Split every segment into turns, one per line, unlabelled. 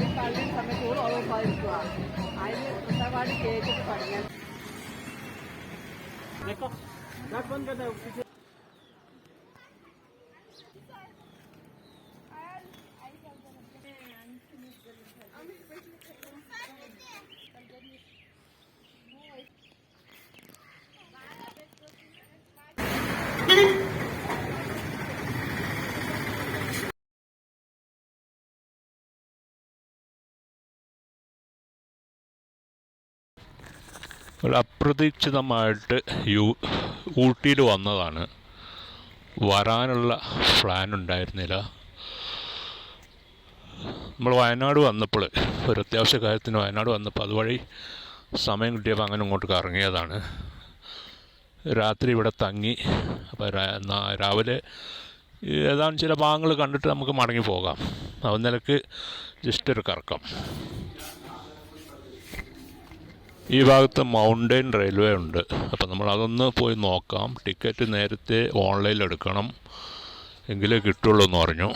ഈ പള്ളിയിൽ സമയത്ത് കൂടെ ഉറപ്പായിരിക്കുക അതിന് കുട്ടപ്പാടി കേട്ടിട്ട് പഠിക്കാൻ
അപ്രതീക്ഷിതമായിട്ട് യു ഊട്ടിയിൽ വന്നതാണ്. വരാനുള്ള പ്ലാൻ ഉണ്ടായിരുന്നില്ല നമ്മൾ വയനാട് വന്നപ്പോൾ ഒരു അത്യാവശ്യ കാര്യത്തിന് വയനാട് വന്നപ്പോൾ അതുവഴി സമയം കിട്ടിയപ്പോൾ അങ്ങനെ ഇങ്ങോട്ട് കറങ്ങിയതാണ്. രാത്രി ഇവിടെ തങ്ങി അപ്പോൾ രാവിലെ ഏതാണ്ട് ചില ഭാഗങ്ങൾ കണ്ടിട്ട് നമുക്ക് മടങ്ങി പോകാം. അവ നിലയ്ക്ക് ജസ്റ്റ് ഒരു കറക്കം. ഈ ഭാഗത്ത് മൗണ്ടൈൻ റെയിൽവേ ഉണ്ട്. അപ്പോൾ നമ്മൾ അതൊന്ന് പോയി നോക്കാം. ടിക്കറ്റ് നേരത്തെ ഓൺലൈനിൽ എടുക്കണം എങ്കിലേ കിട്ടുള്ളൂ എന്ന് പറഞ്ഞു.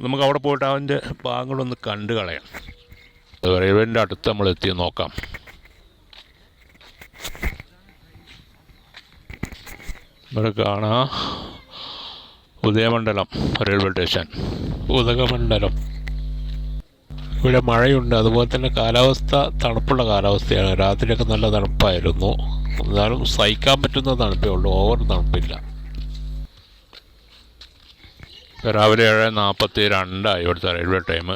നമുക്ക് അവിടെ പോയിട്ട് അവന്റെ ഭാഗങ്ങളൊന്ന് കണ്ടു കളയാം. റെയിൽവേന്റെ അടുത്ത് നമ്മൾ എത്തി നോക്കാം. ഇവിടെ കാണാം. Udayamandalam railway station. ഉദകമണ്ഡലം. ഇവിടെ മഴയുണ്ട്. അതുപോലെ തന്നെ കാലാവസ്ഥ തണുപ്പുള്ള കാലാവസ്ഥയാണ്. രാത്രിയൊക്കെ നല്ല തണുപ്പായിരുന്നു. എന്നാലും സഹിക്കാൻ പറ്റുന്ന തണുപ്പേ ഉള്ളൂ. ഓവർ തണുപ്പില്ല. രാവിലെ ഏഴ് നാൽപ്പത്തി രണ്ടായി ഇവിടുത്തെ റെയിൽവേ ടൈം.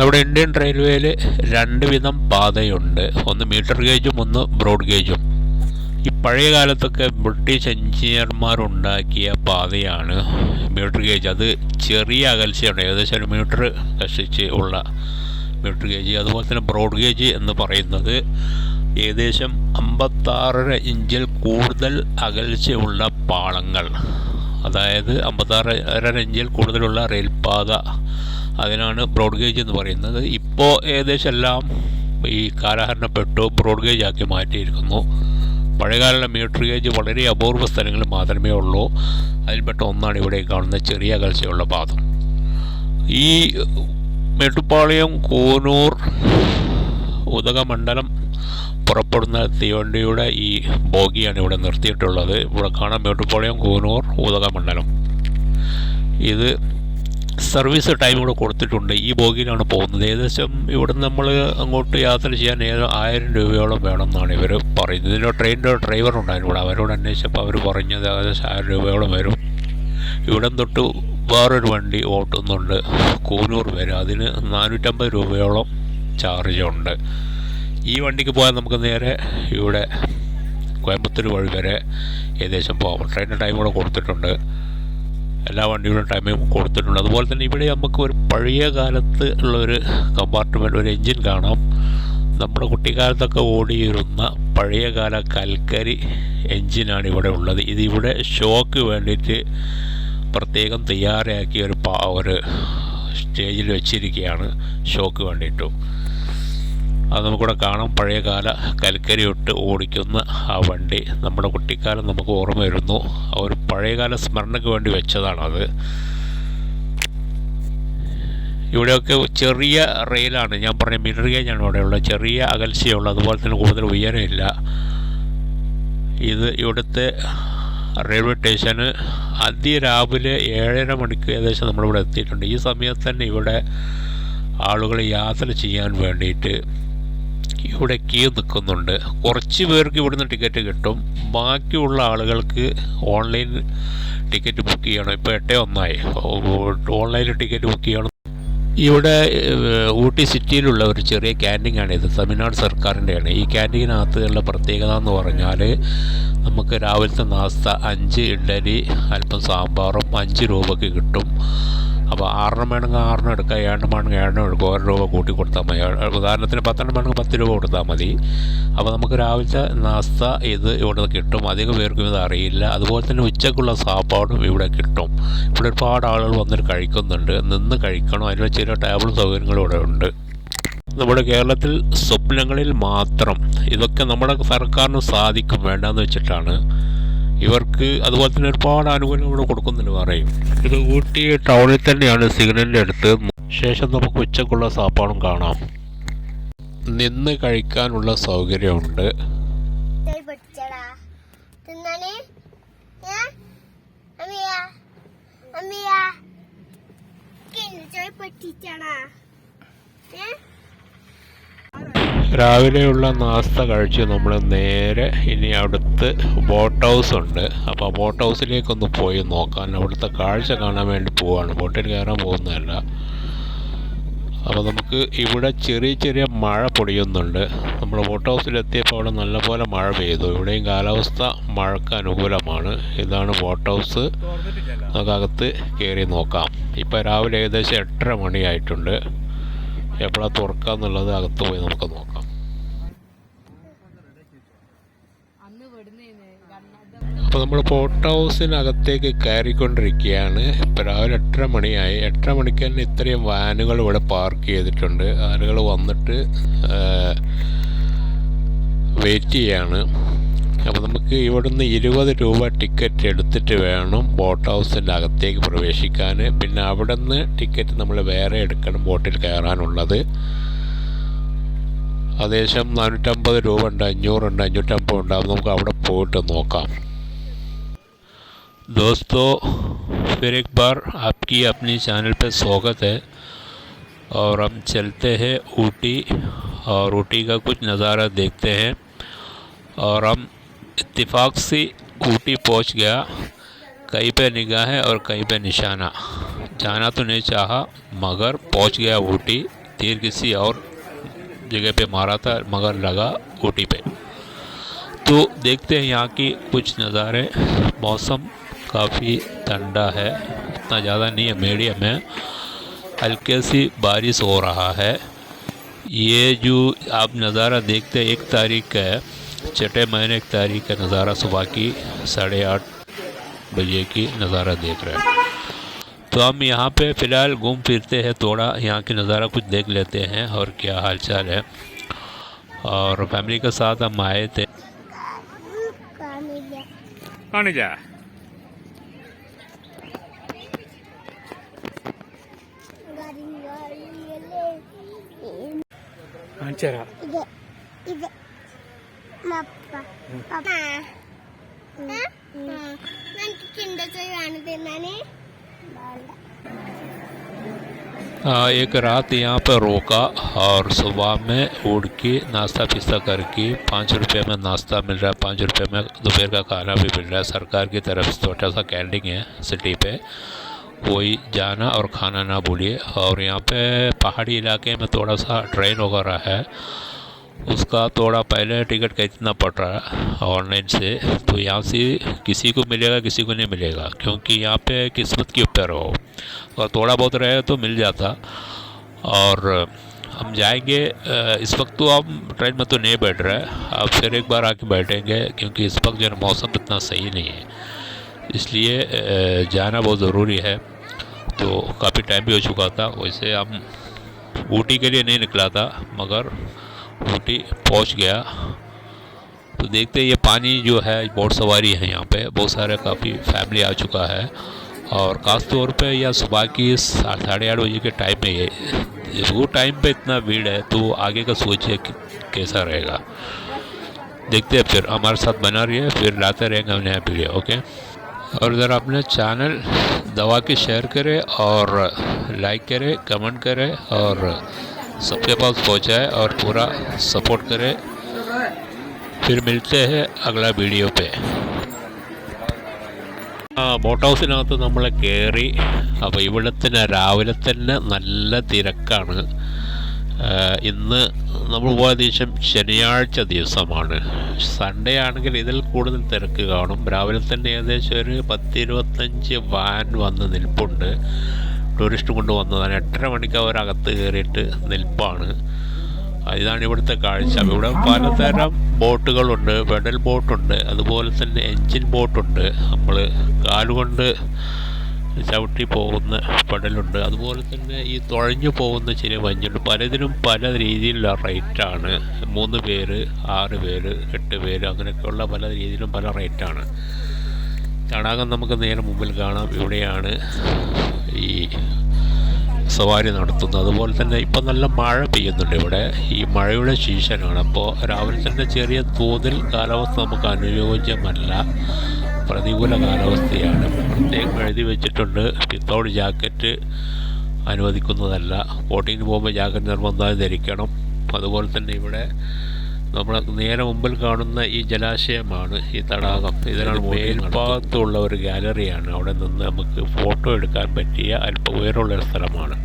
നമ്മുടെ ഇന്ത്യൻ റെയിൽവേയിൽ രണ്ട് വിധം പാതയുണ്ട്. ഒന്ന് മീറ്റർ ഗേജും ഒന്ന് ബ്രോഡ് ഗേജും. ഈ പഴയ കാലത്തൊക്കെ ബ്രിട്ടീഷ് എഞ്ചിനീയർമാർ ഉണ്ടാക്കിയ പാതയാണ് മീറ്റർ ഗേജ്. അത് ചെറിയ അകൽച്ചയുണ്ട്. ഏകദേശം ഒരു മീറ്റർ കഷിച്ച് ഉള്ള മീറ്റർ ഗേജ്. അതുപോലെ തന്നെ ബ്രോഡ് ഗേജ് എന്ന് പറയുന്നത് ഏകദേശം അമ്പത്താറര ഇഞ്ചിൽ കൂടുതൽ അകൽച്ചയുള്ള പാളങ്ങൾ. അതായത് അമ്പത്താറര ഇഞ്ചിൽ കൂടുതലുള്ള റെയിൽപാത. അതിനാണ് ബ്രോഡ് ഗേജ് എന്ന് പറയുന്നത്. ഇപ്പോൾ ഏകദേശം എല്ലാം ഈ കാലഹരണപ്പെട്ടു ബ്രോഡ് ഗേജ് ആക്കി മാറ്റിയിരിക്കുന്നു. പഴയകാല മീറ്റർ ഗേജ് വളരെ അപൂർവ സ്ഥലങ്ങളിൽ മാത്രമേ ഉള്ളൂ. അതിൽപ്പെട്ട ഒന്നാണ് ഇവിടെ കാണുന്ന ചെറിയ അകൽച്ചയുള്ള പാദം ഈ മേട്ടുപ്പാളയം കൂനൂർ ഉദകമണ്ഡലം പുറപ്പെടുന്ന തീവണ്ടിയുടെ ഈ ബോഗിയാണ് ഇവിടെ നിർത്തിയിട്ടുള്ളത്. ഇവിടെ കാണാം മേട്ടുപ്പാളയം കൂനൂർ ഉദകമണ്ഡലം ഇത് സർവീസ് ടൈം ഇവിടെ കൊടുത്തിട്ടുണ്ട്. ഈ ബോഗിയിലാണ് പോകുന്നത്. ഏകദേശം ഇവിടെ നമ്മൾ അങ്ങോട്ട് യാത്ര ചെയ്യാൻ ഏതോ ആയിരം രൂപയോളം വേണമെന്നാണ് ഇവർ പറയുന്നത്. ഇതിന്റെ ട്രെയിനിന്റെ ഡ്രൈവർ ഉണ്ടായിരുന്നു ഇവിടെ. അവരോട് അന്വേഷിച്ചപ്പോൾ അവർ പറഞ്ഞത് ഏകദേശം ആയിരം രൂപയോളം വരും. ഇവിടം തൊട്ട് വേറൊരു വണ്ടി ഓട്ടുന്നുണ്ട്. കൂനൂർ വരെ. അതിന് നാനൂറ്റമ്പത് രൂപയോളം ചാർജ് ഉണ്ട്. ഈ വണ്ടിക്ക് പോയാൽ നമുക്ക് നേരെ ഇവിടെ കോയമ്പത്തൂർ വഴി വരെ ഏകദേശം പോകാം ട്രെയിനിന്റെ ടൈം കൂടെ കൊടുത്തിട്ടുണ്ട്. എല്ലാ വണ്ടികളുടെ ടൈമും കൊടുത്തിട്ടുണ്ട്. അതുപോലെ തന്നെ ഇവിടെ നമുക്ക് ഒരു പഴയ കാലത്ത് ഉള്ളൊരു കമ്പാർട്ട്മെന്റ് ഒരു എൻജിൻ കാണാം. നമ്മുടെ കുട്ടിക്കാലത്തൊക്കെ ഓടിയിരുന്ന പഴയകാല കൽക്കരി എൻജിനാണ് ഇവിടെ ഉള്ളത്. ഇതിവിടെ ഷോക്ക് വേണ്ടിയിട്ട് പ്രത്യേകം തയ്യാറാക്കിയ ഒരു ഒരു സ്റ്റേജിൽ വെച്ചിരിക്കുകയാണ്. ഷോക്ക് വേണ്ടിയിട്ടും. അത് നമുക്കിവിടെ കാണാം. പഴയകാല കൽക്കരി ഇട്ട് ഓടിക്കുന്ന ആ വണ്ടി നമ്മുടെ കുട്ടിക്കാലം നമുക്ക് ഓർമ്മ വരുന്നു. ആ ഒരു പഴയകാല സ്മരണയ്ക്ക് വേണ്ടി വെച്ചതാണത്. ഇവിടെയൊക്കെ ചെറിയ റെയിലാണ്. ഞാൻ പറഞ്ഞ മീറ്റർ ഗേജാണ് ഇവിടെയുള്ളത് ചെറിയ അകൽച്ചയുള്ള അതുപോലെ തന്നെ കൂടുതൽ ഉയരമില്ല. ഇത് ഇവിടുത്തെ റെയിൽവേ സ്റ്റേഷന് അതിരാവിലെ ഏഴര മണിക്ക് ഏകദേശം നമ്മളിവിടെ എത്തിയിട്ടുണ്ട്. ഈ സമയത്ത് തന്നെ ഇവിടെ ആളുകൾ യാത്ര ചെയ്യാൻ വേണ്ടിയിട്ട് ഇവിടെ ക്യൂ നിൽക്കുന്നുണ്ട് കുറച്ച് പേർക്ക് ഇവിടുന്ന് ടിക്കറ്റ് കിട്ടും. ബാക്കിയുള്ള ആളുകൾക്ക് ഓൺലൈൻ ടിക്കറ്റ് ബുക്ക് ചെയ്യണം. ഇപ്പോൾ എട്ടേ ഒന്നായി. ഓൺലൈനിൽ ടിക്കറ്റ് ബുക്ക് ചെയ്യണം. ഇവിടെ ഊട്ടി സിറ്റിയിലുള്ള ഒരു ചെറിയ ക്യാന്റീനാണ് ഇത്. തമിഴ്നാട് സർക്കാരിന്റെയാണ് ഈ ക്യാന്റീനകത്തുള്ള പ്രത്യേകത എന്ന് പറഞ്ഞാൽ നമുക്ക് രാവിലത്തെ നാസ്ത അഞ്ച് ഇഡ്ഡലി അല്പം സാമ്പാറും അഞ്ച് രൂപയ്ക്ക് കിട്ടും. അപ്പോൾ ആറെണ്ണം വേണമെങ്കിൽ ആറെണ്ണം എടുക്കുക ഏഴെണ്ണം വേണമെങ്കിൽ ഏഴെണ്ണം എടുക്കുക ഓരോ രൂപ കൂട്ടി കൊടുത്താൽ മതി. ഉദാഹരണത്തിന് പത്തെണ്ണം വേണമെങ്കിൽ പത്ത് രൂപ കൊടുത്താൽ മതി. അപ്പോൾ നമുക്ക് രാവിലത്തെ നാസ്ത ഇത് ഇവിടെ കിട്ടും. അധികം പേർക്കും ഇത് അറിയില്ല. അതുപോലെ തന്നെ ഉച്ചക്കുള്ള സാപ്പാടും ഇവിടെ കിട്ടും. ഇവിടെ ഒരുപാട് ആളുകൾ വന്നിട്ട് കഴിക്കുന്നുണ്ട്. നിന്ന് കഴിക്കണം. അതിനുള്ള ചെറിയ ടേബിൾ സൗകര്യങ്ങളും ഇവിടെ ഉണ്ട്. നമ്മുടെ കേരളത്തിൽ സ്വപ്നങ്ങളിൽ മാത്രം ഇതൊക്കെ നമ്മുടെ സർക്കാരിന് സാധിക്കും വേണ്ടെന്ന് വെച്ചിട്ടാണ്. ഇവർക്ക് അതുപോലെ തന്നെ ഒരുപാട് ആനുകൂല്യം ഇവിടെ കൊടുക്കുന്നുണ്ട് പറയും ഇത് ഊട്ടി ടൗണിൽ തന്നെയാണ് സിഗ്നലിന്റെ അടുത്ത്. ശേഷം നമുക്ക് ഉച്ചക്കുള്ള സാപ്പാടും കാണാം. നിന്ന് കഴിക്കാനുള്ള സൗകര്യമുണ്ട്.
പൊട്ടിച്ചടാ. ഏ?
രാവിലെയുള്ള നാസ്ത കഴിച്ച് നമ്മൾ നേരെ ഇനി അടുത്ത് ബോട്ട് ഹൗസ് ഉണ്ട്. അപ്പോൾ ബോട്ട് ഹൗസിലേക്കൊന്ന് പോയി നോക്കാൻ. അവിടുത്തെ കാഴ്ച കാണാൻ വേണ്ടി പോവാണ്. ബോട്ടിൽ കയറാൻ പോകുന്നതല്ല. അപ്പോൾ നമുക്ക് ഇവിടെ ചെറിയ ചെറിയ മഴ പൊടിയുന്നുണ്ട്. നമ്മൾ ബോട്ട് ഹൗസിലെത്തിയപ്പോൾ അവിടെ നല്ലപോലെ മഴ പെയ്തു. ഇവിടെയും കാലാവസ്ഥ മഴക്ക് അനുകൂലമാണ്. ഇതാണ് ബോട്ട് ഹൗസ്. നമുക്കകത്ത് കയറി നോക്കാം. ഇപ്പോൾ രാവിലെ ഏകദേശം എട്ടര മണിയായിട്ടുണ്ട്. എപ്പോഴാണ് തുറക്കുക എന്നുള്ളത് അകത്ത് പോയി നമുക്ക് നോക്കാം. അപ്പോൾ നമ്മൾ ബോട്ട് ഹൗസിനകത്തേക്ക് കയറിക്കൊണ്ടിരിക്കുകയാണ് ഇപ്പോൾ രാവിലെ എട്ടര മണിയായി. എട്ടര മണിക്ക് തന്നെ ഇത്രയും വാനുകൾ ഇവിടെ പാർക്ക് ചെയ്തിട്ടുണ്ട്. ആളുകൾ വന്നിട്ട് വെയിറ്റ് ചെയ്യാണ്. അപ്പോൾ നമുക്ക് ഇവിടുന്ന് ഇരുപത് രൂപ ടിക്കറ്റ് എടുത്തിട്ട് വേണം ബോട്ട് ഹൗസിന്റെ അകത്തേക്ക് പ്രവേശിക്കാൻ പിന്നെ അവിടെ നിന്ന് ടിക്കറ്റ് നമ്മൾ വേറെ എടുക്കണം ബോട്ടിൽ കയറാനുള്ളത്. ഏകദേശം നാനൂറ്റമ്പത് രൂപ ഉണ്ട് അഞ്ഞൂറുണ്ട് അഞ്ഞൂറ്റമ്പത് ഉണ്ട്. അത് നമുക്ക് അവിടെ പോയിട്ട് നോക്കാം. दोस्तों, फिर एक बार आपकी अपनी चैनल पर स्वागत है। और हम चलते हैं ऊटी, और ऊटी का कुछ नज़ारा देखते हैं। और हम इत्तेफाक से ऊटी पहुँच गया। कहीं पे निगाह है और कहीं पे निशाना। जाना तो नहीं चाहा, मगर पहुँच गया ऊटी। तीर किसी और जगह पे मारा था, मगर लगा ऊटी पे। तो देखते हैं यहाँ की कुछ नज़ारे, मौसम। काफ़ी ठंडा है इतना ज़्यादा नहीं है मीडियम है। हल्के सी बारिश हो रहा है। ये जो आप नज़ारा देखते हैं एक तारीख का है छठे महीने एक तारीख का नज़ारा सुबह की साढ़े आठ बजे की नज़ारा देख रहे हैं। तो हम यहाँ पे फ़िलहाल घूम फिरते हैं थोड़ा यहाँ की नज़ारा कुछ देख लेते हैं और क्या हालचाल है। और फैमिली के साथ हम आए थे।
जा? ಇದೆ ಇದೆ ಪಪ್ಪ
ನನಗೆ एक रात यहाँ पर रोका और सुबह में उड़ के नाश्ता पिस्ता करके पाँच रुपये में नाश्ता मिल रहा है पाँच रुपये में दोपहर का खाना भी मिल रहा है सरकार की तरफ़ से छोटा सा कैंडिंग है सिटी पे वही जाना और खाना ना भूलिए। और यहाँ पे पहाड़ी इलाके में थोड़ा सा ट्रेन वगैरह है, उसका थोड़ा पहले टिकट खरीदना पड़ रहा है ऑनलाइन से। तो यहाँ से किसी को मिलेगा, किसी को नहीं मिलेगा, क्योंकि यहाँ पे किस्मत के ऊपर हो। और थोड़ा बहुत रहे तो मिल जाता। और हम जाएँगे इस वक्त तो हम ट्रेन में तो नहीं बैठ रहे। अब फिर एक बार आके बैठेंगे, क्योंकि इस वक्त जो मौसम इतना सही नहीं है। इसलिए जाना बहुत ज़रूरी है। तो काफ़ी टाइम भी हो चुका था, वैसे हम ऊटी के लिए नहीं निकला था, मगर ऊटी पहुँच गया। तो देखते ये पानी जो है, बोट सवारी है यहाँ पे, बहुत सारे काफ़ी फैमिली आ चुका है। और ख़ास तौर पे यह सुबह की साढ़े आठ बजे के टाइम में ये, वो टाइम पे इतना भीड़ है तो आगे का सोचिए कैसा रहेगा। देखते हैं फिर, हमारे साथ बना रही है फिर लाते रहेंगे हम नया वीडियो ओके और अगर आपने चैनल दवा के शेयर करें और लाइक करें कमेंट करें और सबके पास पहुंचाए और पूरा सपोर्ट करें फिर मिलते हैं अगला वीडियो पे ആ ബോട്ട് ഹൗസിനകത്ത് നമ്മൾ കയറി അപ്പോൾ ഇവിടെ തന്നെ രാവിലെ തന്നെ നല്ല തിരക്കാണ് ആ, ഇന്ന് നമ്മൾ പോയ ദിവസം ശനിയാഴ്ച ദിവസമാണ്. സൺഡേ ആണെങ്കിൽ ഇതിൽ കൂടുതൽ തിരക്ക് കാണും. രാവിലെ തന്നെ ഏകദേശം ഒരു പത്തിരുപത്തഞ്ച് വാൻ വന്ന് നിൽപ്പുണ്ട്. ടൂറിസ്റ്റ് കൊണ്ട് വന്നതാണ്. എട്ടര മണിക്ക് അവരകത്ത് കയറിയിട്ട് നിൽപ്പാണ്. ഇതാണ് ഇവിടുത്തെ കാഴ്ച. ഇവിടെ പലതരം ബോട്ടുകളുണ്ട്. പെഡൽ ബോട്ടുണ്ട്. അതുപോലെ തന്നെ എൻജിൻ ബോട്ടുണ്ട്. നമ്മൾ കാലുകൊണ്ട് ചവിട്ടി പോകുന്ന പടലുണ്ട്. അതുപോലെ തന്നെ ഈ തുഴഞ്ഞു പോകുന്ന ചില മഞ്ഞുണ്ട് പലതിനും പല രീതിയിലുള്ള റേറ്റാണ് മൂന്ന് പേര് ആറ് പേര് എട്ട് പേര് അങ്ങനെയൊക്കെയുള്ള പല രീതിയിലും പല റേറ്റാണ് തടാകം നമുക്ക് നേരെ മുമ്പിൽ കാണാം. ഇവിടെയാണ് ഈ സവാരി നടത്തുന്നത്. അതുപോലെ തന്നെ ഇപ്പം നല്ല മഴ പെയ്യുന്നുണ്ട് ഇവിടെ. ഈ മഴയുടെ സീസണാണ് അപ്പോൾ രാവിലെ തന്നെ ചെറിയ തോതിൽ കാലാവസ്ഥ നമുക്ക് അനുയോജ്യമല്ല. പ്രതികൂല കാലാവസ്ഥയാണ്. പ്രത്യേകം എഴുതി വെച്ചിട്ടുണ്ട്. Without jacket അനുവദിക്കുന്നതല്ല. ബോട്ടിങ്ങിന് പോകുമ്പോൾ ജാക്കറ്റ് നിർബന്ധമായി ധരിക്കണം. അതുപോലെ തന്നെ ഇവിടെ നമ്മൾ നേരെ മുമ്പിൽ കാണുന്ന ഈ ജലാശയമാണ് ഈ തടാകം. ഇതിനാണ് മേൽഭാഗത്തുള്ള ഒരു ഗാലറിയാണ്. അവിടെ നിന്ന് നമുക്ക് ഫോട്ടോ എടുക്കാൻ പറ്റിയ അല്പം ഉയരമുള്ള ഒരു സ്ഥലമാണ്.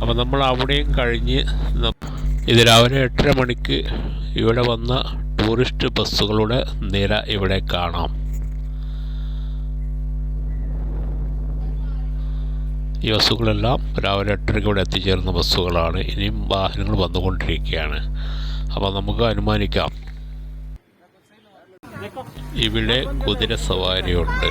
അപ്പോൾ നമ്മൾ അവിടെയും കഴിഞ്ഞ് ഇത് രാവിലെ എട്ടര മണിക്ക് ഇവിടെ വന്ന ടൂറിസ്റ്റ് ബസ്സുകളുടെ നിര ഇവിടെ കാണാം. ഈ ബസ്സുകളെല്ലാം രാവിലെ എട്ടരയ്ക്ക് ഇവിടെ എത്തിച്ചേർന്ന ബസ്സുകളാണ്. ഇനിയും വാഹനങ്ങൾ വന്നുകൊണ്ടിരിക്കുകയാണ്. അപ്പോൾ നമുക്ക് അനുമാനിക്കാം. ഇവിടെ കുതിര സവാരിയുണ്ട്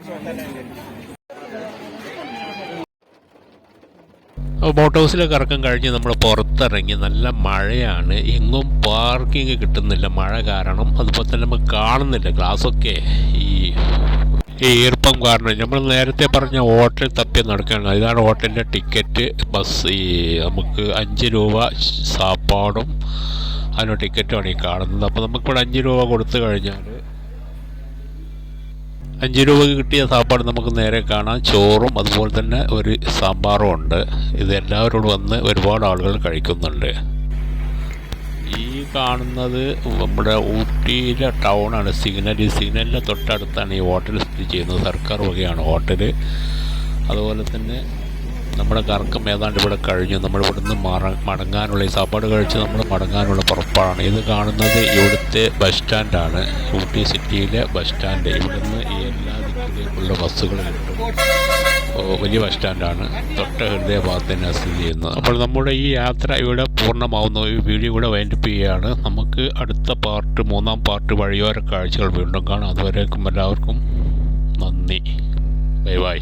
അപ്പോൾ ബോട്ട് ഹൗസിലൊക്കെ ഇറക്കം കഴിഞ്ഞ് നമ്മൾ പുറത്തിറങ്ങി നല്ല മഴയാണ്. എങ്ങും പാർക്കിംഗ് കിട്ടുന്നില്ല. മഴ കാരണം അതുപോലെ തന്നെ നമുക്ക് കാണുന്നില്ല. ഗ്ലാസ്സൊക്കെ ഈ ഈർപ്പം കാരണം. നമ്മൾ നേരത്തെ പറഞ്ഞ ഹോട്ടൽ തപ്പി നടക്കുകയാണ് ഇതാണ് ഹോട്ടലിന്റെ ടിക്കറ്റ് ബസ് ഈ നമുക്ക് അഞ്ച് രൂപ സാപ്പാടും അതിന് ടിക്കറ്റുമാണ് ഈ കാണുന്നത്. അപ്പോൾ നമുക്കിവിടെ അഞ്ച് രൂപ കൊടുത്തു കഴിഞ്ഞാൽ അഞ്ച് രൂപയ്ക്ക് കിട്ടിയ സാപ്പാട് നമുക്ക് നേരെ കാണാം. ചോറും അതുപോലെ തന്നെ ഒരു സാമ്പാറും ഉണ്ട്. ഇത് എല്ലാവരോടും വന്ന് ഒരുപാട് ആളുകൾ കഴിക്കുന്നുണ്ട്. ഈ കാണുന്നത് നമ്മുടെ ഊട്ടിയിലെ ടൗണാണ് സിഗ്നൽ ഈ സിഗ്നലിന്റെ തൊട്ടടുത്താണ് ഈ ഹോട്ടൽ സ്ഥിതി ചെയ്യുന്നത്. സർക്കാർ വകയാണ് ഹോട്ടൽ അതുപോലെ തന്നെ നമ്മുടെ കറക്കം ഏതാണ്ട് ഇവിടെ കഴിഞ്ഞു. നമ്മൾ ഇവിടുന്ന് മടങ്ങാനുള്ള ഈ സാപ്പാട് കഴിച്ച് നമ്മൾ മടങ്ങാനുള്ള പുറപ്പാടാണ്. ഇത് കാണുന്നത് ഇവിടുത്തെ ബസ് സ്റ്റാൻഡാണ് ഊട്ടി സിറ്റിയിലെ ബസ് സ്റ്റാൻഡ് ഇവിടുന്ന് ഈ എല്ലാ ദിക്കിലേക്കുള്ള ബസ്സുകൾ വലിയ ബസ് സ്റ്റാൻഡാണ് തൊട്ട് ഹൃദയഭാഗത്ത് തന്നെ സ്ഥിതി ചെയ്യുന്നത്. അപ്പോൾ നമ്മുടെ ഈ യാത്ര ഇവിടെ പൂർണമാവുന്നു. ഈ വീഡിയോ ഇവിടെ വൈൻഡപ്പ് ചെയ്യുകയാണ്. നമുക്ക് അടുത്ത പാർട്ട് മൂന്നാം പാർട്ട് വഴിയോര കാഴ്ചകൾ വീണ്ടും കാണാം. അതുവരേക്കും എല്ലാവർക്കും നന്ദി. Bye bye.